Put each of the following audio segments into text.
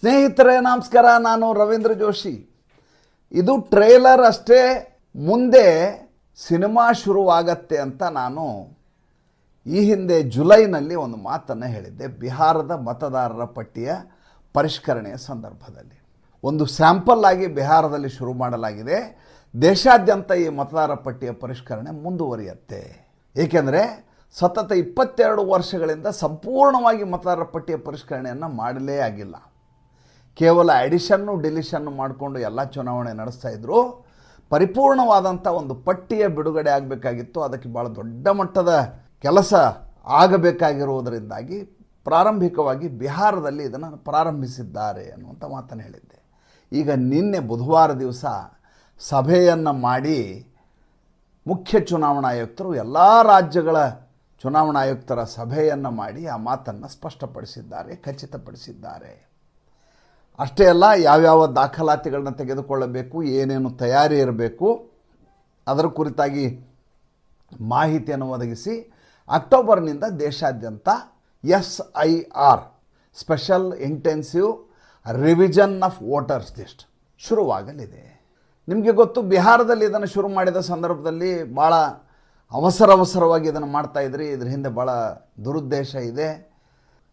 ಸ್ನೇಹಿತರೆ, ನಮಸ್ಕಾರ. ನಾನು ರವೀಂದ್ರ ಜೋಶಿ. ಇದು ಟ್ರೇಲರ್ ಅಷ್ಟೇ. ಮುಂದೆ ಸಿನಿಮಾ ಶುರುವಾಗತ್ತೆ ಅಂತ ನಾನು ಈ ಹಿಂದೆ ಜುಲೈನಲ್ಲಿ ಒಂದು ಮಾತನ್ನು ಹೇಳಿದ್ದೆ. ಬಿಹಾರದ ಮತದಾರರ ಪಟ್ಟಿಯ ಪರಿಷ್ಕರಣೆಯ ಸಂದರ್ಭದಲ್ಲಿ. ಒಂದು ಸ್ಯಾಂಪಲ್ ಆಗಿ ಬಿಹಾರದಲ್ಲಿ ಶುರು ಮಾಡಲಾಗಿದೆ. ದೇಶಾದ್ಯಂತ ಈ ಮತದಾರ ಪಟ್ಟಿಯ ಪರಿಷ್ಕರಣೆ ಮುಂದುವರಿಯುತ್ತೆ. ಏಕೆಂದರೆ ಸತತ ಇಪ್ಪತ್ತೆರಡು ವರ್ಷಗಳಿಂದ ಸಂಪೂರ್ಣವಾಗಿ ಮತದಾರರ ಪಟ್ಟಿಯ ಪರಿಷ್ಕರಣೆಯನ್ನು ಮಾಡಲೇ ಆಗಿಲ್ಲ. ಕೇವಲ ಅಡಿಷನ್ನು ಡಿಲಿಷನ್ನು ಮಾಡಿಕೊಂಡು ಎಲ್ಲ ಚುನಾವಣೆ ನಡೆಸ್ತಾ ಇದ್ದರು ಪರಿಪೂರ್ಣವಾದಂಥ ಒಂದು ಪಟ್ಟಿಯ ಬಿಡುಗಡೆ ಆಗಬೇಕಾಗಿತ್ತು. ಅದಕ್ಕೆ ಭಾಳ ದೊಡ್ಡ ಮಟ್ಟದ ಕೆಲಸ ಆಗಬೇಕಾಗಿರುವುದರಿಂದಾಗಿ ಪ್ರಾರಂಭಿಕವಾಗಿ ಬಿಹಾರದಲ್ಲಿ ಇದನ್ನು ಪ್ರಾರಂಭಿಸಿದ್ದಾರೆ ಅನ್ನುವಂಥ ಮಾತನ್ನು ಹೇಳಿದ್ದೆ. ಈಗ ನಿನ್ನೆ ಬುಧವಾರ ದಿವಸ ಸಭೆಯನ್ನು ಮಾಡಿ ಮುಖ್ಯ ಚುನಾವಣಾ ಆಯುಕ್ತರು, ಎಲ್ಲ ರಾಜ್ಯಗಳ ಚುನಾವಣಾ ಆಯುಕ್ತರ ಸಭೆಯನ್ನು ಮಾಡಿ ಆ ಮಾತನ್ನು ಸ್ಪಷ್ಟಪಡಿಸಿದ್ದಾರೆ, ಖಚಿತಪಡಿಸಿದ್ದಾರೆ. ಅಷ್ಟೇ ಅಲ್ಲ, ಯಾವ್ಯಾವ ದಾಖಲಾತಿಗಳನ್ನ ತೆಗೆದುಕೊಳ್ಳಬೇಕು, ಏನೇನು ತಯಾರಿ ಇರಬೇಕು, ಅದರ ಕುರಿತಾಗಿ ಮಾಹಿತಿಯನ್ನು ಒದಗಿಸಿ, ಅಕ್ಟೋಬರ್ನಿಂದ ದೇಶಾದ್ಯಂತ S I R special intensive revision of voters list ಶುರುವಾಗಲಿದೆ. ನಿಮಗೆ ಗೊತ್ತು, ಬಿಹಾರದಲ್ಲಿ ಇದನ್ನು ಶುರು ಮಾಡಿದ ಸಂದರ್ಭದಲ್ಲಿ ಭಾಳ ಅವಸರ ಅವಸರವಾಗಿ ಇದನ್ನು ಮಾಡ್ತಾಯಿದ್ರಿ ಇದ್ರ. ಹಿಂದೆ ಭಾಳ ದುರುದ್ದೇಶ ಇದೆ.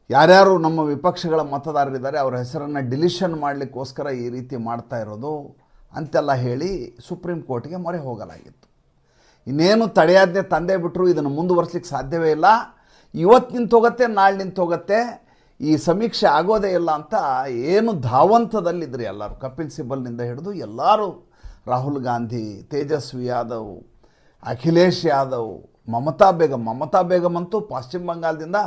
ಯಾರ್ಯಾರು ನಮ್ಮ ವಿಪಕ್ಷಗಳ ಮತದಾರರಿದ್ದಾರೆ, ಅವರ ಹೆಸರನ್ನು ಡಿಲಿಷನ್ ಮಾಡಲಿಕ್ಕೋಸ್ಕರ ಈ ರೀತಿ ಮಾಡ್ತಾ ಇರೋದು ಅಂತೆಲ್ಲ ಹೇಳಿ ಸುಪ್ರೀಂ ಕೋರ್ಟ್ಗೆ ಮೊರೆ ಹೋಗಲಾಗಿತ್ತು. ಇನ್ನೇನು ತಡೆಯಾಜ್ಞೆ ತಂದೆ ಬಿಟ್ಟರು ಇದನ್ನು ಮುಂದುವರ್ಸ್ಲಿಕ್ಕೆ ಸಾಧ್ಯವೇ ಇಲ್ಲ. ಇವತ್ತು ನಿಂತು ಹೋಗುತ್ತೆ ನಾಳೆ ನಿಂತು ಹೋಗುತ್ತೆ ಈ ಸಮೀಕ್ಷೆ ಆಗೋದೇ ಇಲ್ಲ ಅಂತ ಏನು ಧಾವಂತದಲ್ಲಿದ್ದರು ಎಲ್ಲರೂ. ಕಪಿಲ್ ಸಿಬ್ಬಲ್ನಿಂದ ಹಿಡಿದು ಎಲ್ಲರೂ ರಾಹುಲ್ ಗಾಂಧಿ, ತೇಜಸ್ವಿ ಯಾದವ್ ಅಖಿಲೇಶ್ ಯಾದವ್, ಮಮತಾ ಬೇಗಂ ಮಮತಾ ಬೇಗಂ ಅಂತೂ ಪಶ್ಚಿಮ ಬಂಗಾಳದಿಂದ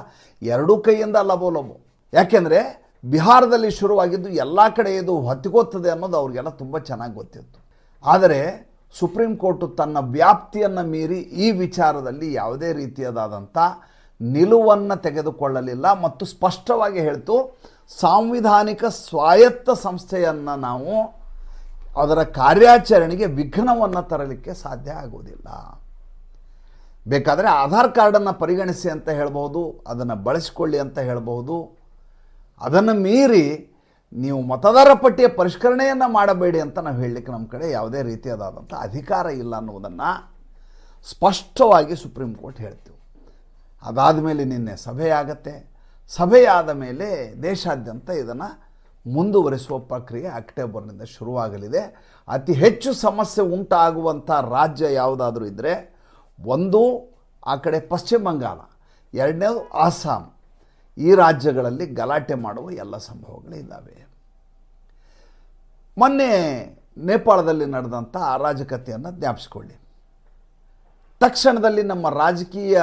ಎರಡೂ ಕೈಯಿಂದ ಲಬೋ ಲಭೋ ಯಾಕೆಂದರೆ ಬಿಹಾರದಲ್ಲಿ ಶುರುವಾಗಿದ್ದು ಎಲ್ಲ ಕಡೆ ಇದು ಹೊತ್ತಿಗೋತ್ತದೆ ಅನ್ನೋದು ಅವ್ರಿಗೆಲ್ಲ ತುಂಬ ಚೆನ್ನಾಗಿ ಗೊತ್ತಿತ್ತು. ಆದರೆ ಸುಪ್ರೀಂ ಕೋರ್ಟು ತನ್ನ ವ್ಯಾಪ್ತಿಯನ್ನು ಮೀರಿ ಈ ವಿಚಾರದಲ್ಲಿ ಯಾವುದೇ ರೀತಿಯದಾದಂಥ ನಿಲುವನ್ನು ತೆಗೆದುಕೊಳ್ಳಲಿಲ್ಲ ಮತ್ತು ಸ್ಪಷ್ಟವಾಗಿ ಹೇಳ್ತು, ಸಾಂವಿಧಾನಿಕ ಸ್ವಾಯತ್ತ ಸಂಸ್ಥೆಯನ್ನು ನಾವು ಅದರ ಕಾರ್ಯಾಚರಣೆಗೆ ವಿಘ್ನವನ್ನು ತರಲಿಕ್ಕೆ ಸಾಧ್ಯ ಆಗುವುದಿಲ್ಲ. ಬೇಕಾದರೆ ಆಧಾರ್ ಕಾರ್ಡನ್ನು ಪರಿಗಣಿಸಿ ಅಂತ ಹೇಳ್ಬೋದು ಅದನ್ನು ಬಳಸಿಕೊಳ್ಳಿ ಅಂತ ಹೇಳ್ಬೋದು ಅದನ್ನು ಮೀರಿ ನೀವು ಮತದಾರ ಪಟ್ಟಿಯ ಪರಿಷ್ಕರಣೆಯನ್ನು ಮಾಡಬೇಡಿ ಅಂತ ನಾವು ಹೇಳಲಿಕ್ಕೆ ನಮ್ಮ ಕಡೆ ಯಾವುದೇ ರೀತಿಯಾದಂಥ ಅಧಿಕಾರ ಇಲ್ಲ ಅನ್ನುವುದನ್ನು ಸ್ಪಷ್ಟವಾಗಿ ಸುಪ್ರೀಂ ಕೋರ್ಟ್ ಹೇಳ್ತೀವಿ. ಅದಾದ ಮೇಲೆ ನಿನ್ನೆ ಸಭೆಯಾಗತ್ತೆ. ಸಭೆಯಾದ ಮೇಲೆ ದೇಶಾದ್ಯಂತ ಇದನ್ನು ಮುಂದುವರಿಸುವ ಪ್ರಕ್ರಿಯೆ ಅಕ್ಟೋಬರ್ನಿಂದ ಶುರುವಾಗಲಿದೆ. ಅತಿ ಹೆಚ್ಚು ಸಮಸ್ಯೆ ಉಂಟಾಗುವಂಥ ರಾಜ್ಯ ಯಾವುದಾದ್ರೂ ಇದ್ದರೆ ಒಂದು ಆ ಕಡೆ ಪಶ್ಚಿಮ ಬಂಗಾಳ, ಎರಡನೇದು ಆಸಾಂ ಈ ರಾಜ್ಯಗಳಲ್ಲಿ ಗಲಾಟೆ ಮಾಡುವ ಎಲ್ಲ ಸಂಭವಗಳಿದ್ದಾವೆ ಮೊನ್ನೆ ನೇಪಾಳದಲ್ಲಿ ನಡೆದಂಥ ಅರಾಜಕತೆಯನ್ನು ಜ್ಞಾಪಿಸ್ಕೊಳ್ಳಿ. ತಕ್ಷಣದಲ್ಲಿ ನಮ್ಮ ರಾಜಕೀಯ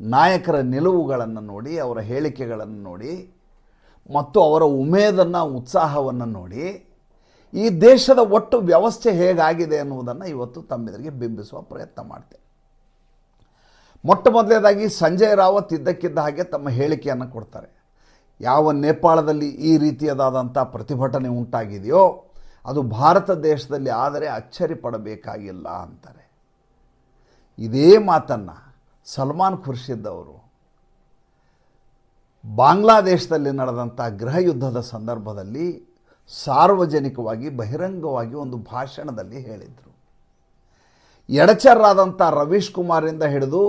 ನಾಯಕರ ನಿಲುವುಗಳನ್ನು ನೋಡಿ, ಅವರ ಹೇಳಿಕೆಗಳನ್ನು ನೋಡಿ ಮತ್ತು ಅವರ ಉಮೇದನ್ನು, ಉತ್ಸಾಹವನ್ನು ನೋಡಿ ಈ ದೇಶದ ಒಟ್ಟು ವ್ಯವಸ್ಥೆ ಹೇಗಾಗಿದೆ ಅನ್ನುವುದನ್ನು ಇವತ್ತು ತಮ್ಮೆದುರಿಗೆ ಬಿಂಬಿಸುವ ಪ್ರಯತ್ನ ಮಾಡ್ತೇನೆ ಮೊಟ್ಟ ಮೊದಲನೇದಾಗಿ ಸಂಜಯ್ ರಾವತ್ ಇದ್ದಕ್ಕಿದ್ದ ಹಾಗೆ ತಮ್ಮ ಹೇಳಿಕೆಯನ್ನು ಕೊಡ್ತಾರೆ. ಯಾವ ನೇಪಾಳದಲ್ಲಿ ಈ ರೀತಿಯದಾದಂಥ ಪ್ರತಿಭಟನೆ ಉಂಟಾಗಿದೆಯೋ, ಅದು ಭಾರತ ದೇಶದಲ್ಲಿ ಆದರೆ ಅಚ್ಚರಿ ಪಡಬೇಕಾಗಿಲ್ಲ ಅಂತಾರೆ. ಇದೇ ಮಾತನ್ನು ಸಲ್ಮಾನ್ ಖುರ್ಷಿದ್ ಅವರು ಬಾಂಗ್ಲಾದೇಶದಲ್ಲಿ ನಡೆದಂಥ ಗೃಹ ಯುದ್ಧದ ಸಂದರ್ಭದಲ್ಲಿ ಸಾರ್ವಜನಿಕವಾಗಿ, ಬಹಿರಂಗವಾಗಿ ಒಂದು ಭಾಷಣದಲ್ಲಿ ಹೇಳಿದರು. ಎಡಚರ್ರಾದಂಥ ರವೀಶ್ ಕುಮಾರಿಂದ ಹಿಡಿದು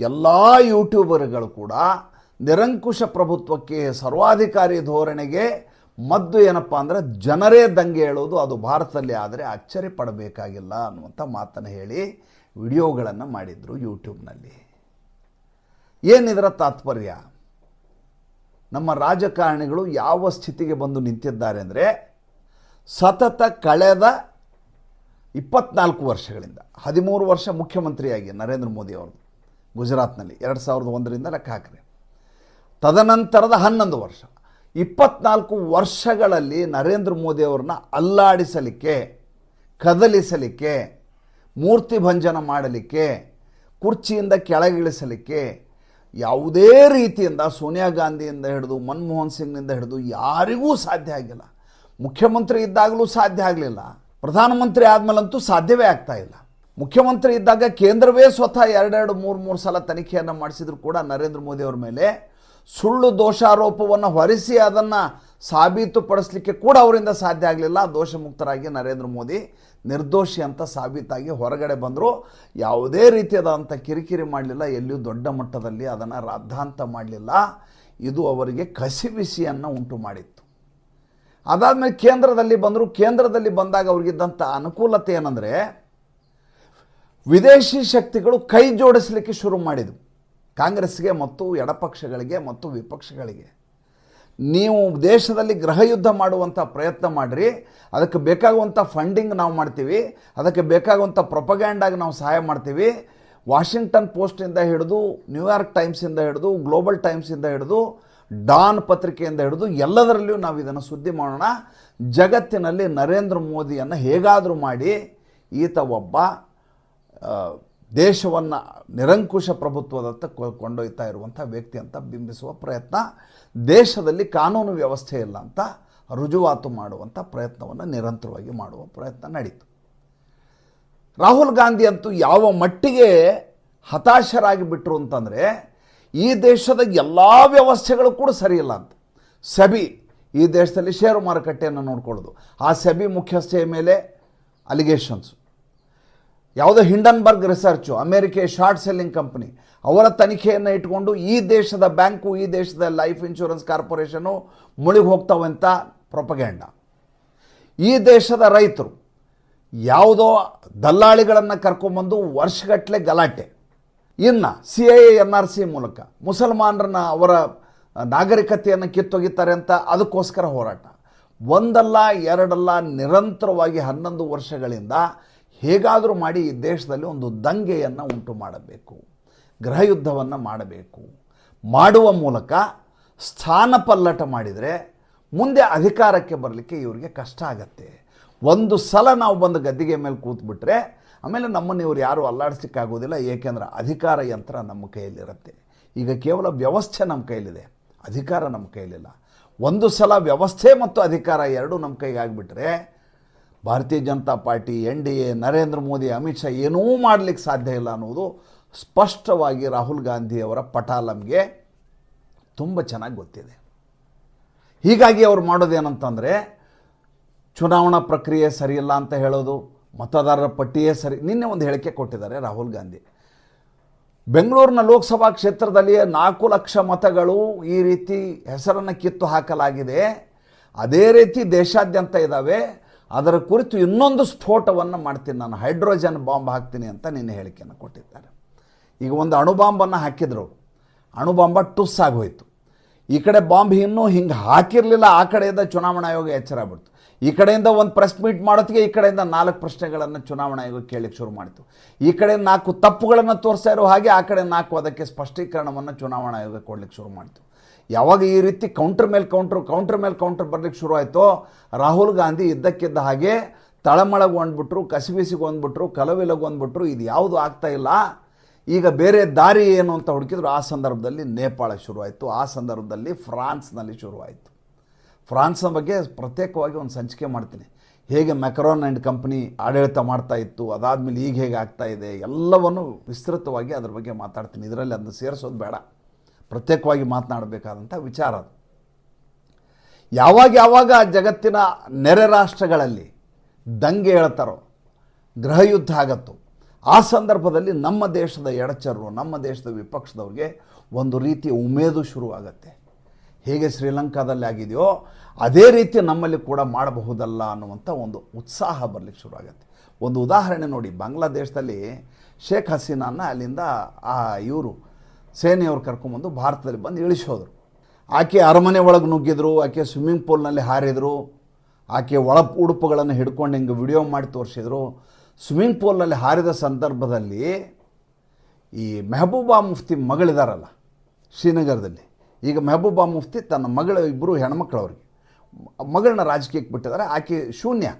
ಎಲ್ಲ ಯೂಟ್ಯೂಬರ್ಗಳು ಕೂಡ ನಿರಂಕುಶ ಪ್ರಭುತ್ವಕ್ಕೆ ಸರ್ವಾಧಿಕಾರಿ ಧೋರಣೆಗೆ ಮದ್ದು ಏನಪ್ಪ ಅಂದರೆ ಜನರೇ ದಂಗೆ ಹೇಳೋದು, ಅದು ಭಾರತದಲ್ಲಿ ಆದರೆ ಅಚ್ಚರಿ ಪಡಬೇಕಾಗಿಲ್ಲ ಅನ್ನುವಂಥ ಮಾತನ್ನು ಹೇಳಿ ವಿಡಿಯೋಗಳನ್ನು ಮಾಡಿದರು ಯೂಟ್ಯೂಬ್ನಲ್ಲಿ. ಏನಿದರ ತಾತ್ಪರ್ಯ? ನಮ್ಮ ರಾಜಕಾರಣಿಗಳು ಯಾವ ಸ್ಥಿತಿಗೆ ಬಂದು ನಿಂತಿದ್ದಾರೆ ಅಂದರೆ ಸತತ ಕಳೆದ ಇಪ್ಪತ್ನಾಲ್ಕು ವರ್ಷಗಳಿಂದ, ಹದಿಮೂರು ವರ್ಷ ಮುಖ್ಯಮಂತ್ರಿಯಾಗಿ ನರೇಂದ್ರ ಮೋದಿ ಅವರು ಗುಜರಾತ್ನಲ್ಲಿ ಎರಡು ಸಾವಿರದ ಒಂದರಿಂದ ಲೆಕ್ಕ ತದನಂತರದ ಹನ್ನೊಂದು ವರ್ಷ, ಇಪ್ಪತ್ನಾಲ್ಕು ವರ್ಷಗಳಲ್ಲಿ ನರೇಂದ್ರ ಮೋದಿ ಅವ್ರನ್ನ ಅಲ್ಲಾಡಿಸಲಿಕ್ಕೆ, ಕದಲಿಸಲಿಕ್ಕೆ, ಮೂರ್ತಿ ಭಂಜನ ಮಾಡಲಿಕ್ಕೆ, ಕುರ್ಚಿಯಿಂದ ಕೆಳಗಿಳಿಸಲಿಕ್ಕೆ ಯಾವುದೇ ರೀತಿಯಿಂದ ಸೋನಿಯಾ ಗಾಂಧಿಯಿಂದ ಹಿಡಿದು, ಮನಮೋಹನ್ ಸಿಂಗ್ನಿಂದ ಹಿಡಿದು ಯಾರಿಗೂ ಸಾಧ್ಯ ಆಗಿಲ್ಲ. ಮುಖ್ಯಮಂತ್ರಿ ಇದ್ದಾಗಲೂ ಸಾಧ್ಯ ಆಗಲಿಲ್ಲ. ಪ್ರಧಾನಮಂತ್ರಿ ಆದಮೇಲಂತೂ ಸಾಧ್ಯವೇ ಆಗ್ತಾ ಇಲ್ಲ. ಮುಖ್ಯಮಂತ್ರಿ ಇದ್ದಾಗ ಕೇಂದ್ರವೇ ಸ್ವತಃ ಎರಡೆರಡು, ಮೂರು ಮೂರು ಸಲ ತನಿಖೆಯನ್ನು ಮಾಡಿಸಿದ್ರು ಕೂಡ ನರೇಂದ್ರ ಮೋದಿ ಅವರ ಮೇಲೆ. ಸುಳ್ಳು ದೋಷಾರೋಪವನ್ನು ಹೊರಿಸಿ ಅದನ್ನು ಸಾಬೀತುಪಡಿಸಲಿಕ್ಕೆ ಕೂಡ ಅವರಿಂದ ಸಾಧ್ಯ ಆಗಲಿಲ್ಲ. ದೋಷಮುಕ್ತರಾಗಿ ನರೇಂದ್ರ ಮೋದಿ. ನಿರ್ದೋಷಿ ಅಂತ ಸಾಬೀತಾಗಿ ಹೊರಗಡೆ ಬಂದರು. ಯಾವುದೇ ರೀತಿಯಾದಂಥ ಕಿರಿಕಿರಿ ಮಾಡಲಿಲ್ಲ, ಎಲ್ಲಿಯೂ ದೊಡ್ಡ ಮಟ್ಟದಲ್ಲಿ ಅದನ್ನು ರಾದ್ಧಾಂತ ಮಾಡಲಿಲ್ಲ. ಇದು ಅವರಿಗೆ ಕಸಿಬಿಸಿಯನ್ನು ಉಂಟು ಮಾಡಿತ್ತು. ಅದಾದಮೇಲೆ ಕೇಂದ್ರದಲ್ಲಿ ಬಂದರು. ಕೇಂದ್ರದಲ್ಲಿ ಬಂದಾಗ ಅವ್ರಿಗಿದ್ದಂಥ ಅನುಕೂಲತೆ ಏನಂದರೆ, ವಿದೇಶಿ ಶಕ್ತಿಗಳು ಕೈ ಜೋಡಿಸಲಿಕ್ಕೆ ಶುರು ಮಾಡಿದವು. ಕಾಂಗ್ರೆಸ್ಗೆ ಮತ್ತು ಎಡಪಕ್ಷಗಳಿಗೆ ಮತ್ತು ವಿಪಕ್ಷಗಳಿಗೆ. ನೀವು ದೇಶದಲ್ಲಿ ಗೃಹಯುದ್ಧ ಮಾಡುವಂಥ ಪ್ರಯತ್ನ ಮಾಡಿರಿ, ಅದಕ್ಕೆ ಬೇಕಾಗುವಂಥ ಫಂಡಿಂಗ್ ನಾವು ಮಾಡ್ತೀವಿ, ಅದಕ್ಕೆ ಬೇಕಾಗುವಂಥ ಪ್ರೊಪಗ್ಯಾಂಡಾಗಿ ನಾವು ಸಹಾಯ ಮಾಡ್ತೀವಿ. ವಾಷಿಂಗ್ಟನ್ ಪೋಸ್ಟಿಂದ ಹಿಡಿದು ನ್ಯೂಯಾರ್ಕ್ ಟೈಮ್ಸಿಂದ ಹಿಡಿದು ಗ್ಲೋಬಲ್ ಟೈಮ್ಸಿಂದ ಹಿಡಿದು ಡಾನ್ ಪತ್ರಿಕೆಯಿಂದ ಹಿಡಿದು, ಎಲ್ಲದರಲ್ಲಿಯೂ ನಾವು ಇದನ್ನು ಸುದ್ದಿ ಮಾಡೋಣ. ಜಗತ್ತಿನಲ್ಲಿ ನರೇಂದ್ರ ಮೋದಿಯನ್ನು ಹೇಗಾದರೂ ಮಾಡಿ, ಈತ ಒಬ್ಬ ದೇಶವನ್ನು ನಿರಂಕುಶ ಪ್ರಭುತ್ವದತ್ತ ಕೊಂಡೊಯ್ತಾ ಇರುವಂಥ ವ್ಯಕ್ತಿ ಅಂತ ಬಿಂಬಿಸುವ ಪ್ರಯತ್ನ. ದೇಶದಲ್ಲಿ ಕಾನೂನು ವ್ಯವಸ್ಥೆ ಇಲ್ಲ ಅಂತ ರುಜುವಾತು ಮಾಡುವಂಥ ಪ್ರಯತ್ನವನ್ನು ನಿರಂತರವಾಗಿ ಮಾಡುವ ಪ್ರಯತ್ನ ನಡೀತು. ರಾಹುಲ್ ಗಾಂಧಿ ಅಂತೂ ಯಾವ ಮಟ್ಟಿಗೆ ಹತಾಶರಾಗಿ ಬಿಟ್ಟರು ಅಂತಂದರೆ, ಈ ದೇಶದ ಎಲ್ಲ ವ್ಯವಸ್ಥೆಗಳು ಕೂಡ ಸರಿಯಿಲ್ಲ ಅಂತ. ಸೆಬಿ ಈ ದೇಶದಲ್ಲಿ ಷೇರು ಮಾರುಕಟ್ಟೆಯನ್ನು ನೋಡ್ಕೊಳ್ಳೋದು. ಆ ಸೆಬಿ ಮುಖ್ಯಸ್ಥೆಯ ಮೇಲೆ ಅಲಿಗೇಷನ್ಸು ಯಾವುದೋ ಹಿಂಡನ್ಬರ್ಗ್ ರಿಸರ್ಚು, ಅಮೇರಿಕೆ ಶಾರ್ಟ್ ಸೆಲ್ಲಿಂಗ್ ಕಂಪ್ನಿ, ಅವರ ತನಿಖೆಯನ್ನು ಇಟ್ಕೊಂಡು ಈ ದೇಶದ ಬ್ಯಾಂಕು, ಈ ದೇಶದ ಲೈಫ್ ಇನ್ಶೂರೆನ್ಸ್ ಕಾರ್ಪೊರೇಷನು ಮುಳುಗಿ ಹೋಗ್ತಾವೆ ಅಂತ ಪ್ರೊಪಗ್ಯಾಂಡ ಈ ದೇಶದ ರೈತರು ಯಾವುದೋ ದಲ್ಲಾಳಿಗಳನ್ನು ಕರ್ಕೊಂಬಂದು ವರ್ಷಗಟ್ಟಲೆ ಗಲಾಟೆ. ಇನ್ನು C I N R C ಮೂಲಕ ಮುಸಲ್ಮಾನರನ್ನ ಅವರ ನಾಗರಿಕತೆಯನ್ನು ಕಿತ್ತೊಗಿತಾರೆ ಅಂತ ಅದಕ್ಕೋಸ್ಕರ ಹೋರಾಟ. ಒಂದಲ್ಲ, ಎರಡಲ್ಲ, ನಿರಂತರವಾಗಿ ಹನ್ನೊಂದು ವರ್ಷಗಳಿಂದ ಹೇಗಾದರೂ ಮಾಡಿ ಈ ದೇಶದಲ್ಲಿ ಒಂದು ದಂಗೆಯನ್ನು ಉಂಟು ಮಾಡಬೇಕು ಗೃಹಯುದ್ಧವನ್ನು ಮಾಡಬೇಕು. ಮಾಡುವ ಮೂಲಕ ಸ್ಥಾನ ಪಲ್ಲಟ ಮಾಡಿದರೆ ಮುಂದೆ ಅಧಿಕಾರಕ್ಕೆ ಬರಲಿಕ್ಕೆ ಇವರಿಗೆ ಕಷ್ಟ ಆಗತ್ತೆ. ಒಂದು ಸಲ ನಾವು ಬಂದು ಗದ್ದಿಗೆ ಮೇಲೆ ಕೂತ್ಬಿಟ್ರೆ ಆಮೇಲೆ ನಮ್ಮನ್ನು ಇವರು ಯಾರೂ ಅಲ್ಲಾಡಿಸ್ಲಿಕ್ಕಾಗೋದಿಲ್ಲ, ಏಕೆಂದರೆ ಅಧಿಕಾರ ಯಂತ್ರ ನಮ್ಮ ಕೈಯಲ್ಲಿರುತ್ತೆ. ಈಗ ಕೇವಲ ವ್ಯವಸ್ಥೆ ನಮ್ಮ ಕೈಲಿದೆ ಅಧಿಕಾರ ನಮ್ಮ ಕೈಲಿಲ್ಲ ಒಂದು ಸಲ ವ್ಯವಸ್ಥೆ ಮತ್ತು ಅಧಿಕಾರ ಎರಡೂ ನಮ್ಮ ಕೈಗಾಗಿಬಿಟ್ರೆ Bharatiya Janata Party, N D A, Narendra Modi, Amit Shah ಏನೂ ಮಾಡಲಿಕ್ಕೆ ಸಾಧ್ಯ ಇಲ್ಲ ಅನ್ನೋದು ಸ್ಪಷ್ಟವಾಗಿ ರಾಹುಲ್ ಗಾಂಧಿಯವರ ಪಟಾಲಂಗೆ ತುಂಬ ಚೆನ್ನಾಗಿ ಗೊತ್ತಿದೆ. ಹೀಗಾಗಿ ಅವ್ರು ಮಾಡೋದೇನಂತಂದರೆ ಚುನಾವಣಾ ಪ್ರಕ್ರಿಯೆ ಸರಿಯಿಲ್ಲ ಅಂತ ಹೇಳೋದು, ಮತದಾರರ ಪಟ್ಟಿಯೇ ಸರಿ, ನಿನ್ನೆ ಒಂದು ಹೇಳಿಕೆ ಕೊಟ್ಟಿದ್ದಾರೆ ರಾಹುಲ್ ಗಾಂಧಿ. ಬೆಂಗಳೂರಿನ ಲೋಕಸಭಾ ಕ್ಷೇತ್ರದಲ್ಲಿ ನಾಲ್ಕು ಲಕ್ಷ ಮತಗಳು ಈ ರೀತಿ ಹೆಸರನ್ನು ಕಿತ್ತು ಹಾಕಲಾಗಿದೆ. ಅದೇ ರೀತಿ ದೇಶಾದ್ಯಂತ ಇದ್ದಾವೆ ಅದರ ಕುರಿತು ಇನ್ನೊಂದು ಸ್ಫೋಟವನ್ನು ಮಾಡ್ತೀನಿ. ನಾನು ಹೈಡ್ರೋಜನ್ ಬಾಂಬ್ ಹಾಕ್ತೀನಿ ಅಂತ ನಿನ್ನೆ ಹೇಳಿಕೆಯನ್ನು ಕೊಟ್ಟಿದ್ದಾರೆ. ಈಗ ಒಂದು ಅಣುಬಾಂಬನ್ನು ಹಾಕಿದ್ರು. ಅಣುಬಾಂಬ ಟುಸ್ ಆಗೋಯ್ತು. ಈ ಕಡೆ ಬಾಂಬ್ ಇನ್ನೂ ಹಿಂಗೆ ಹಾಕಿರಲಿಲ್ಲ. ಆ ಕಡೆಯಿಂದ ಚುನಾವಣಾ ಆಯೋಗ ಎಚ್ಚರ ಆಗ್ಬಿಡ್ತು. ಈ ಕಡೆಯಿಂದ ಒಂದು ಪ್ರೆಸ್ ಮೀಟ್ ಮಾಡೋತ್ತಿಗೆ ಈ ಕಡೆಯಿಂದ ನಾಲ್ಕು ಪ್ರಶ್ನೆಗಳನ್ನು ಚುನಾವಣಾ ಆಯೋಗ ಕೇಳಲಿಕ್ಕೆ ಶುರು ಮಾಡಿತು. ಈ ಕಡೆ ನಾಲ್ಕು ತಪ್ಪುಗಳನ್ನು ತೋರಿಸ್ತಾ ಇರೋ ಹಾಗೆ ಆ ಕಡೆ ನಾಲ್ಕು ಅದಕ್ಕೆ ಸ್ಪಷ್ಟೀಕರಣವನ್ನು ಚುನಾವಣಾ ಆಯೋಗ ಕೊಡಲಿಕ್ಕೆ ಶುರು ಮಾಡಿತು. ಯಾವಾಗ ಈ ರೀತಿ ಕೌಂಟರ್ ಮೇಲೆ ಕೌಂಟ್ರ್ ಕೌಂಟರ್ ಮೇಲೆ ಕೌಂಟರ್ ಬರ್ಲಿಕ್ಕೆ ಶುರು ಆಯಿತೋ, ರಾಹುಲ್ ಗಾಂಧಿ ಇದ್ದಕ್ಕಿದ್ದ ಹಾಗೆ ತಳಮಳಗೊಂಡ್ಬಿಟ್ರು ಕಲವಿಲಗೆ ಬಂದ್ಬಿಟ್ರು ಇದು ಯಾವುದು ಆಗ್ತಾ ಇಲ್ಲ. ಈಗ ಬೇರೆ ದಾರಿ ಏನು ಅಂತ ಹುಡುಕಿದ್ರು, ಆ ಸಂದರ್ಭದಲ್ಲಿ ನೇಪಾಳ ಶುರುವಾಯಿತು ಆ ಸಂದರ್ಭದಲ್ಲಿ ಫ್ರಾನ್ಸ್ನಲ್ಲಿ ಶುರುವಾಯಿತು ಫ್ರಾನ್ಸ್ನ ಬಗ್ಗೆ ಪ್ರತ್ಯೇಕವಾಗಿ ಒಂದು ಸಂಚಿಕೆ ಮಾಡ್ತೀನಿ. ಹೇಗೆ ಮೆಕ್ರಾನ್ ಆ್ಯಂಡ್ ಕಂಪ್ನಿ ಆಡಳಿತ ಮಾಡ್ತಾ ಇತ್ತು, ಅದಾದಮೇಲೆ ಈಗ ಹೇಗೆ ಆಗ್ತಾ ಇದೆ, ಎಲ್ಲವನ್ನು ವಿಸ್ತೃತವಾಗಿ ಅದ್ರ ಬಗ್ಗೆ ಮಾತಾಡ್ತೀನಿ. ಇದರಲ್ಲಿ ಅದನ್ನು ಸೇರಿಸೋದು ಬೇಡ. ಪ್ರತ್ಯೇಕವಾಗಿ ಮಾತನಾಡಬೇಕಾದಂಥ ವಿಚಾರ ಅದು. ಯಾವಾಗ ಯಾವಾಗ ಜಗತ್ತಿನ ನೆರೆ ರಾಷ್ಟ್ರಗಳಲ್ಲಿ ದಂಗೆ ಹೇಳ್ತಾರೋ ಗೃಹಯುದ್ಧ ಆಗತ್ತೋ, ಆ ಸಂದರ್ಭದಲ್ಲಿ ನಮ್ಮ ದೇಶದ ಎಡಚರರು, ನಮ್ಮ ದೇಶದ ವಿಪಕ್ಷದವ್ರಿಗೆ ಒಂದು ರೀತಿಯ ಉಮೇದು ಶುರುವಾಗತ್ತೆ. ಹೇಗೆ ಶ್ರೀಲಂಕಾದಲ್ಲಿ ಆಗಿದೆಯೋ, ಅದೇ ರೀತಿ ನಮ್ಮಲ್ಲಿ ಕೂಡ ಮಾಡಬಹುದಲ್ಲ ಅನ್ನುವಂಥ ಒಂದು ಉತ್ಸಾಹ ಬರಲಿಕ್ಕೆ ಶುರುವಾಗತ್ತೆ. ಒಂದು ಉದಾಹರಣೆ ನೋಡಿ, ಬಾಂಗ್ಲಾದೇಶದಲ್ಲಿ ಶೇಖ್ ಹಸೀನಾನ ಅಲ್ಲಿಂದ ಆ ಇವರು ಸೇನೆಯವ್ರು ಕರ್ಕೊಂಬಂದು ಭಾರತದಲ್ಲಿ ಬಂದು ಇಳಿಸೋದ್ರು. ಆಕೆ ಅರಮನೆ ಒಳಗೆ ನುಗ್ಗಿದ್ರು, ಆಕೆ ಸ್ವಿಮ್ಮಿಂಗ್ ಪೂಲ್ನಲ್ಲಿ ಹಾರಿದರು, ಆಕೆ ಒಳ ಉಡುಪುಗಳನ್ನು ಹಿಡ್ಕೊಂಡು ಹಿಂಗೆ ವಿಡಿಯೋ ಮಾಡಿ ತೋರಿಸಿದ್ರು. ಸ್ವಿಮ್ಮಿಂಗ್ ಪೂಲ್ನಲ್ಲಿ ಹಾರಿದ ಸಂದರ್ಭದಲ್ಲಿ ಈ ಮೆಹಬೂಬಾ ಮುಫ್ತಿ ಮಗಳಿದಾರಲ್ಲ ಶ್ರೀನಗರದಲ್ಲಿ. ಈಗ ಮೆಹಬೂಬಾ ಮುಫ್ತಿ ತನ್ನ ಮಗಳ ಇಬ್ಬರು ಹೆಣ್ಮಕ್ಳು ಅವ್ರಿಗೆ ಮಗಳನ್ನ ರಾಜಕೀಯಕ್ಕೆ ಬಿಟ್ಟಿದ್ದಾರೆ, ಆಕೆ ಶೂನ್ಯ.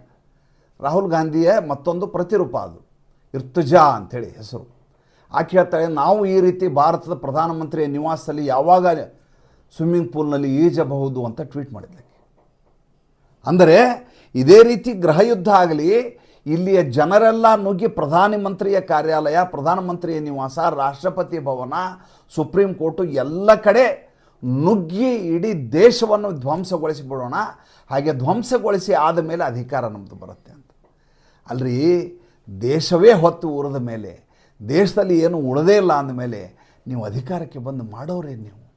ರಾಹುಲ್ ಗಾಂಧಿಯ ಮತ್ತೊಂದು ಪ್ರತಿರೂಪ ಅದು. ಇರ್ತುಜಾ ಅಂಥೇಳಿ ಹೆಸರು. ಆಕೆ ಹೇಳ್ತಾಳೆ, ನಾವು ಈ ರೀತಿ ಭಾರತದ ಪ್ರಧಾನಮಂತ್ರಿಯ ನಿವಾಸದಲ್ಲಿ ಯಾವಾಗ ಸ್ವಿಮ್ಮಿಂಗ್ ಪೂಲ್ನಲ್ಲಿ ಈಜಬಹುದು ಅಂತ ಟ್ವೀಟ್ ಮಾಡಿದ್ಲು ಅಂದರೆ ಇದೇ ರೀತಿ ಗೃಹಯುದ್ಧ ಆಗಲಿ, ಇಲ್ಲಿಯ ಜನರೆಲ್ಲ ನುಗ್ಗಿ ಪ್ರಧಾನಮಂತ್ರಿಯ ಕಾರ್ಯಾಲಯ ಪ್ರಧಾನಮಂತ್ರಿಯ ನಿವಾಸ, ರಾಷ್ಟ್ರಪತಿ ಭವನ, ಸುಪ್ರೀಂ ಕೋರ್ಟು ಎಲ್ಲ ಕಡೆ ನುಗ್ಗಿ ಇಡೀ ದೇಶವನ್ನು ಧ್ವಂಸಗೊಳಿಸಿಬಿಡೋಣ. ಹಾಗೆ ಧ್ವಂಸಗೊಳಿಸಿ ಆದ ಮೇಲೆ ಅಧಿಕಾರ ನಮ್ಮದು ಬರುತ್ತೆ ಅಂತ. ಅಲ್ರಿ, ದೇಶವೇ ಹೊತ್ತು ಊರದ ಮೇಲೆ ದೇಶದಲ್ಲಿ ಏನು ಉಳದೇ ಇಲ್ಲ ಅಂದಮೇಲೆ ನೀವು ಅಧಿಕಾರಕ್ಕೆ ಬಂದು ಮಾಡೋರೇ ನೀವು.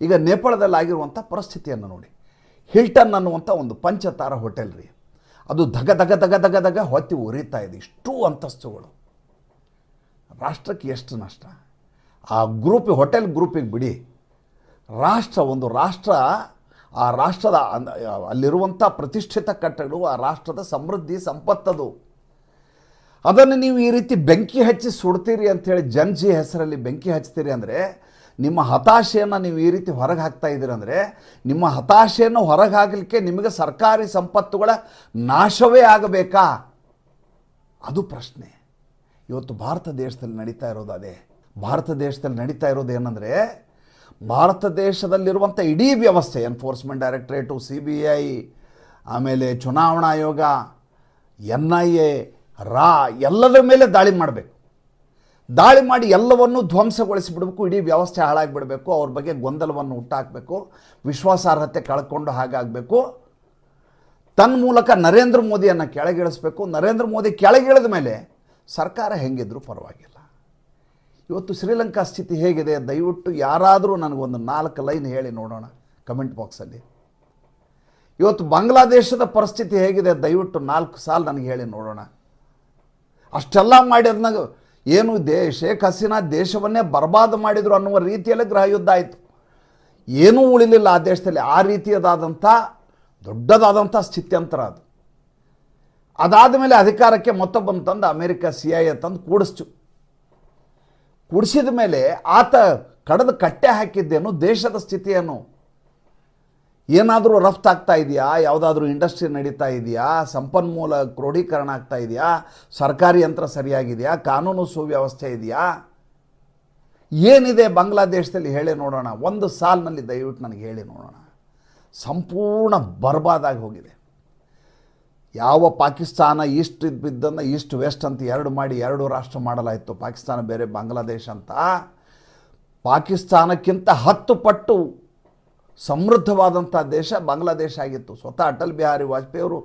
ಈಗ ನೇಪಾಳದಲ್ಲಿ ಆಗಿರುವಂಥ ಪರಿಸ್ಥಿತಿಯನ್ನು ನೋಡಿ. ಹಿಲ್ಟನ್ ಅನ್ನುವಂಥ ಒಂದು ಪಂಚತಾರ ಹೋಟೆಲ್ ರೀ. ಅದು ಧಗ ಧಗ ಧಗ ಧಗ ಧಗ ಹೊತ್ತಿ ಉರಿತಾ ಇದೆ. ಇಷ್ಟು ಅಂತಸ್ತುಗಳು. ರಾಷ್ಟ್ರಕ್ಕೆ ಎಷ್ಟು ನಷ್ಟ? ಆ ಗ್ರೂಪ್, ಹೋಟೆಲ್ ಗ್ರೂಪಿಗೆ ಬಿಡಿ. ರಾಷ್ಟ್ರ, ಒಂದು ರಾಷ್ಟ್ರ, ಆ ರಾಷ್ಟ್ರದ ಅಲ್ಲಿರುವಂಥ ಪ್ರತಿಷ್ಠಿತ ಕಟ್ಟಡಗಳು ಆ ರಾಷ್ಟ್ರದ ಸಮೃದ್ಧಿ, ಸಂಪತ್ತದು. ಅದನ್ನು ನೀವು ಈ ರೀತಿ ಬೆಂಕಿ ಹಚ್ಚಿ ಸುಡ್ತೀರಿ ಅಂಥೇಳಿ ಜನ್ಜಿ ಹೆಸರಲ್ಲಿ ಬೆಂಕಿ ಹಚ್ತೀರಿ ಅಂದರೆ ನಿಮ್ಮ ಹತಾಶೆಯನ್ನು ನೀವು ಈ ರೀತಿ ಹೊರಗೆ ಹಾಕ್ತಾ ಇದ್ದೀರಂದರೆ ನಿಮ್ಮ ಹತಾಶೆಯನ್ನು ಹೊರಗೆ ಹಾಕಲಿಕ್ಕೆ ನಿಮಗೆ ಸರ್ಕಾರಿ ಸಂಪತ್ತುಗಳ ನಾಶವೇ ಆಗಬೇಕಾ? ಅದು ಪ್ರಶ್ನೆ. ಇವತ್ತು ಭಾರತ ದೇಶದಲ್ಲಿ ನಡೀತಾ ಇರೋದು ಅದೇ. ಭಾರತ ದೇಶದಲ್ಲಿ ನಡೀತಾ ಇರೋದು ಏನಂದರೆ ಭಾರತ ದೇಶದಲ್ಲಿರುವಂಥ ಇಡೀ ವ್ಯವಸ್ಥೆ enforcement directorate C B I ಆಮೇಲೆ ಚುನಾವಣಾ ಆಯೋಗ ಎನ್ ಐ ಎ ರಾ ಎಲ್ಲದರ ಮೇಲೆ ದಾಳಿ ಮಾಡಬೇಕು. ದಾಳಿ ಮಾಡಿ ಎಲ್ಲವನ್ನೂ ಧ್ವಂಸಗೊಳಿಸಿಬಿಡಬೇಕು, ಇಡೀ ವ್ಯವಸ್ಥೆ ಹಾಳಾಗಿಬಿಡಬೇಕು, ಅವ್ರ ಬಗ್ಗೆ ಗೊಂದಲವನ್ನು ಹುಟ್ಟಾಕಬೇಕು, ವಿಶ್ವಾಸಾರ್ಹತೆ ಕಳ್ಕೊಂಡು ಹಾಗಾಗಬೇಕು. ತನ್ಮೂಲಕ ನರೇಂದ್ರ ಮೋದಿಯನ್ನು ಕೆಳಗಿಳಿಸ್ಬೇಕು. ನರೇಂದ್ರ ಮೋದಿ ಕೆಳಗಿಳಿದ ಮೇಲೆ ಸರ್ಕಾರ ಹೆಂಗಿದ್ರೂ ಪರವಾಗಿಲ್ಲ. ಇವತ್ತು ಶ್ರೀಲಂಕಾ ಸ್ಥಿತಿ ಹೇಗಿದೆ? ದಯವಿಟ್ಟು ಯಾರಾದರೂ ನನಗೊಂದು ನಾಲ್ಕು ಲೈನ್ ಹೇಳಿ ನೋಡೋಣ ಕಮೆಂಟ್ ಬಾಕ್ಸಲ್ಲಿ. ಇವತ್ತು ಬಾಂಗ್ಲಾದೇಶದ ಪರಿಸ್ಥಿತಿ ಹೇಗಿದೆ? ದಯವಿಟ್ಟು ನಾಲ್ಕು ಸಾಲು ನನಗೆ ಹೇಳಿ ನೋಡೋಣ. ಅಷ್ಟೆಲ್ಲ ಮಾಡಿದ್ನಾಗ ಏನು ದೇ, ಶೇಖ್ ಹಸೀನಾ ದೇಶವನ್ನೇ ಬರ್ಬಾದ್ ಮಾಡಿದರು ಅನ್ನುವ ರೀತಿಯಲ್ಲಿ ಗೃಹ ಯುದ್ಧ ಆಯಿತು. ಏನೂ ಉಳಿಲಿಲ್ಲ ಆ ದೇಶದಲ್ಲಿ. ಆ ರೀತಿಯದಾದಂಥ, ದೊಡ್ಡದಾದಂಥ ಸ್ಥಿತ್ಯಂತರ ಅದು. ಅದಾದ ಮೇಲೆ ಅಧಿಕಾರಕ್ಕೆ ಮತ್ತೊಬ್ಬನ ತಂದು ಅಮೇರಿಕ ಸಿ ಐ ತಂದು ಕೂಡಿಸ್ತು. ಕೂಡಿಸಿದ ಮೇಲೆ ಆತ ಕಡದ ಕಟ್ಟೆ ಹಾಕಿದ್ದೇನು, ದೇಶದ ಸ್ಥಿತಿಯನ್ನು ಏನಾದರೂ ರಫ್ತಾಗ್ತಾ ಇದೆಯಾ? ಯಾವುದಾದ್ರೂ ಇಂಡಸ್ಟ್ರಿ ನಡೀತಾ ಇದೆಯಾ? ಸಂಪನ್ಮೂಲ ಕ್ರೋಢೀಕರಣ ಆಗ್ತಾ ಇದೆಯಾ? ಸರ್ಕಾರಿ ಯಂತ್ರ ಸರಿಯಾಗಿದೆಯಾ? ಕಾನೂನು ಸುವ್ಯವಸ್ಥೆ ಇದೆಯಾ? ಏನಿದೆ ಬಾಂಗ್ಲಾದೇಶದಲ್ಲಿ ಹೇಳಿ ನೋಡೋಣ. ಒಂದು ಸಾಲಿನಲ್ಲಿ ದಯವಿಟ್ಟು ನನಗೆ ಹೇಳಿ ನೋಡೋಣ. ಸಂಪೂರ್ಣ ಬರ್ಬಾದಾಗಿ ಹೋಗಿದೆ. ಯಾವ ಪಾಕಿಸ್ತಾನ ಈಸ್ಟ್ ಬಿದ್ದನ್ನು ಈಸ್ಟ್ ವೆಸ್ಟ್ ಅಂತ ಎರಡು ಮಾಡಿ ಎರಡು ರಾಷ್ಟ್ರ ಮಾಡಲಾಯಿತು. ಪಾಕಿಸ್ತಾನ ಬೇರೆ, ಬಾಂಗ್ಲಾದೇಶ ಅಂತ. ಪಾಕಿಸ್ತಾನಕ್ಕಿಂತ ಹತ್ತು ಪಟ್ಟು ಸಮೃದ್ಧವಾದಂಥ ದೇಶ ಬಾಂಗ್ಲಾದೇಶ ಆಗಿತ್ತು. ಸ್ವತಃ ಅಟಲ್ ಬಿಹಾರಿ ವಾಜಪೇಯಿ ಅವರು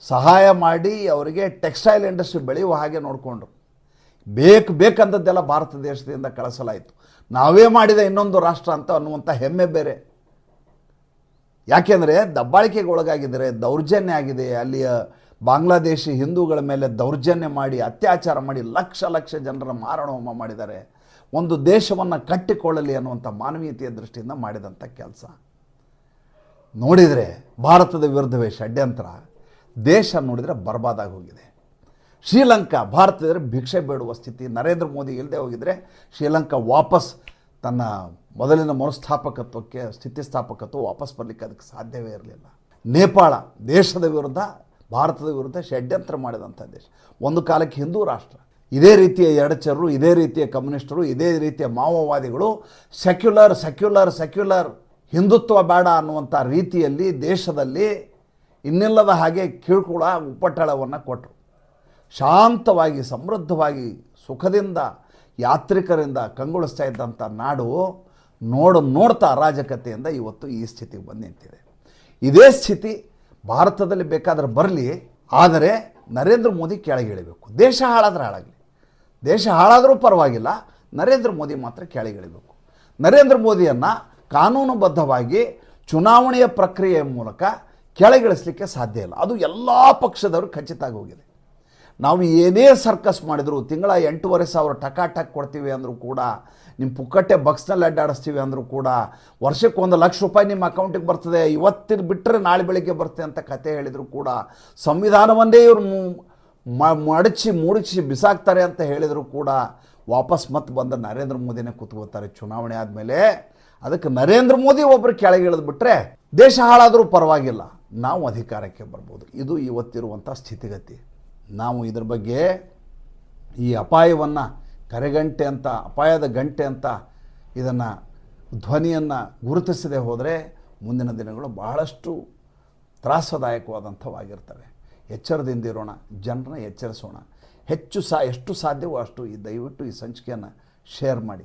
ಸಹಾಯ ಮಾಡಿ ಅವರಿಗೆ ಟೆಕ್ಸ್ಟೈಲ್ ಇಂಡಸ್ಟ್ರಿ ಬೆಳೆಯುವ ಹಾಗೆ ನೋಡಿಕೊಂಡ್ರು. ಬೇಕು ಬೇಕಂಥದ್ದೆಲ್ಲ ಭಾರತ ದೇಶದಿಂದ ಕಳಿಸಲಾಯಿತು. ನಾವೇ ಮಾಡಿದ ಇನ್ನೊಂದು ರಾಷ್ಟ್ರ ಅಂತ ಅನ್ನುವಂಥ ಹೆಮ್ಮೆ ಬೇರೆ. ಯಾಕೆಂದರೆ ದಬ್ಬಾಳಿಕೆಗೆ ಒಳಗಾಗಿದ್ದರೆ ದೌರ್ಜನ್ಯ ಆಗಿದೆ. ಅಲ್ಲಿಯ ಬಾಂಗ್ಲಾದೇಶಿ ಹಿಂದೂಗಳ ಮೇಲೆ ದೌರ್ಜನ್ಯ ಮಾಡಿ, ಅತ್ಯಾಚಾರ ಮಾಡಿ ಲಕ್ಷ ಲಕ್ಷ ಜನರ ಮಾರಣಹೋಮ ಮಾಡಿದ್ದಾರೆ. ಒಂದು ದೇಶವನ್ನು ಕಟ್ಟಿಕೊಳ್ಳಲಿ ಅನ್ನುವಂಥ ಮಾನವೀಯತೆಯ ದೃಷ್ಟಿಯಿಂದ ಮಾಡಿದಂಥ ಕೆಲಸ. ನೋಡಿದರೆ ಭಾರತದ ವಿರುದ್ಧವೇ ಷಡ್ಯಂತ್ರ, ದೇಶ ನೋಡಿದರೆ ಬರ್ಬಾದಾಗಿ ಹೋಗಿದೆ. ಶ್ರೀಲಂಕಾ, ಭಾರತದಲ್ಲಿ ಭಿಕ್ಷೆ ಬೇಡುವ ಸ್ಥಿತಿ, ನರೇಂದ್ರ ಮೋದಿ ಇಲ್ಲದೆ ಹೋಗಿದರೆ ಶ್ರೀಲಂಕಾ ವಾಪಸ್ ತನ್ನ ಮೊದಲಿನ ಮರುಸ್ಥಾಪಕತ್ವಕ್ಕೆ, ಸ್ಥಿತಿಸ್ಥಾಪಕತ್ವ ವಾಪಸ್ ಬರಲಿಕ್ಕೆ ಅದಕ್ಕೆ ಸಾಧ್ಯವೇ ಇರಲಿಲ್ಲ. ನೇಪಾಳ, ದೇಶದ ವಿರುದ್ಧ, ಭಾರತದ ವಿರುದ್ಧ ಷಡ್ಯಂತ್ರ ಮಾಡಿದಂಥ ದೇಶ. ಒಂದು ಕಾಲಕ್ಕೆ ಹಿಂದೂ ರಾಷ್ಟ್ರ. ಇದೇ ರೀತಿಯ ಎಡಚರರು ಇದೇ ರೀತಿಯ ಕಮ್ಯುನಿಸ್ಟರು, ಇದೇ ರೀತಿಯ ಮಾವೋವಾದಿಗಳು, ಸೆಕ್ಯುಲರ್ ಸೆಕ್ಯುಲರ್ ಸೆಕ್ಯುಲರ್ ಹಿಂದುತ್ವ ಬೇಡ ಅನ್ನುವಂಥ ರೀತಿಯಲ್ಲಿ ದೇಶದಲ್ಲಿ ಇನ್ನಿಲ್ಲದ ಹಾಗೆ ಕಿರುಕುಳ, ಉಪಟಳವನ್ನು ಕೊಟ್ಟರು. ಶಾಂತವಾಗಿ, ಸಮೃದ್ಧವಾಗಿ, ಸುಖದಿಂದ, ಯಾತ್ರಿಕರಿಂದ ಕಂಗೊಳಿಸ್ತಾ ಇದ್ದಂಥ ನಾಡು ನೋಡು, ನೋಡ್ತಾ ಅರಾಜಕತೆಯಿಂದ ಇವತ್ತು ಈ ಸ್ಥಿತಿಗೆ ಬಂದು ನಿಂತಿದೆ. ಇದೇ ಸ್ಥಿತಿ ಭಾರತದಲ್ಲಿ ಬೇಕಾದ್ರೆ ಬರಲಿ, ಆದರೆ ನರೇಂದ್ರ ಮೋದಿ ಕೆಳಗಿಳಿಬೇಕು ದೇಶ ಹಾಳಾದರೆ ಹಾಳಾಗಲಿ. ದೇಶ ಹಾಳಾದರೂ ಪರವಾಗಿಲ್ಲ, ನರೇಂದ್ರ ಮೋದಿ ಮಾತ್ರ ಕೆಳಗಿಳಿಬೇಕು ನರೇಂದ್ರ ಮೋದಿಯನ್ನು ಕಾನೂನುಬದ್ಧವಾಗಿ ಚುನಾವಣೆಯ ಪ್ರಕ್ರಿಯೆಯ ಮೂಲಕ ಕೆಳಗಿಳಿಸಲಿಕ್ಕೆ ಸಾಧ್ಯ ಇಲ್ಲ. ಅದು ಎಲ್ಲ ಪಕ್ಷದವರು ಖಚಿತ ಆಗಿ ಹೋಗಿದೆ. ನಾವು ಏನೇ ಸರ್ಕಸ್ ಮಾಡಿದ್ರು, ತಿಂಗಳ ಎಂಟೂವರೆ ಸಾವಿರ ಟಕಾ ಟಕ್ ಕೊಡ್ತೀವಿ ಅಂದರೂ ಕೂಡ ನಿಮ್ಮ ಪುಕ್ಕಟ್ಟೆ ಬಕ್ಸ್ನಲ್ಲಿ ಅಡ್ಡಾಡಿಸ್ತೀವಿ ಅಂದರೂ ಕೂಡ, ವರ್ಷಕ್ಕೆ ಒಂದು ಲಕ್ಷ ರೂಪಾಯಿ ನಿಮ್ಮ ಅಕೌಂಟಿಗೆ ಬರ್ತದೆ, ಇವತ್ತಿನ ಬಿಟ್ಟರೆ ನಾಳೆ ಬೆಳಿಗ್ಗೆ ಬರ್ತದೆ ಅಂತ ಕತೆ ಹೇಳಿದರೂ ಕೂಡ, ಸಂವಿಧಾನವನ್ನೇ ಇವರು ಮಡಚಿ ಮೂಡಿಸಿ ಬಿಸಾಕ್ತಾರೆ ಅಂತ ಹೇಳಿದರೂ ಕೂಡ, ವಾಪಸ್ ಮತ್ತೆ ಬಂದ ನರೇಂದ್ರ ಮೋದಿನೇ ಕೂತ್ಕೋತಾರೆ. ಚುನಾವಣೆ ಆದಮೇಲೆ ಅದಕ್ಕೆ ನರೇಂದ್ರ ಮೋದಿ ಒಬ್ಬರು ಕೆಳಗೆ ಇಳಿದ್ಬಿಟ್ರೆ ದೇಶ ಹಾಳಾದರೂ ಪರವಾಗಿಲ್ಲ. ನಾವು ಅಧಿಕಾರಕ್ಕೆ ಬರ್ಬೋದು. ಇದು ಇವತ್ತಿರುವಂಥ ಸ್ಥಿತಿಗತಿ. ನಾವು ಇದ್ರ ಬಗ್ಗೆ ಈ ಅಪಾಯವನ್ನು ಕರೆಗಂಟೆ ಅಂತ, ಅಪಾಯದ ಗಂಟೆ ಅಂತ ಇದನ್ನು ಧ್ವನಿಯನ್ನು ಗುರುತಿಸದೆ ಹೋದರೆ ಮುಂದಿನ ದಿನಗಳು ಬಹಳಷ್ಟು ತ್ರಾಸದಾಯಕವಾದಂಥವಾಗಿರ್ತವೆ. ಎಚ್ಚರದಿಂದಿರೋಣ ಜನರನ್ನ ಎಚ್ಚರಿಸೋಣ. ಹೆಚ್ಚು ಸಾ, ಎಷ್ಟು ಸಾಧ್ಯವೋ ಅಷ್ಟು ಈ ದಯವಿಟ್ಟು ಈ ಸಂಚಿಕೆಯನ್ನು ಶೇರ್ ಮಾಡಿ.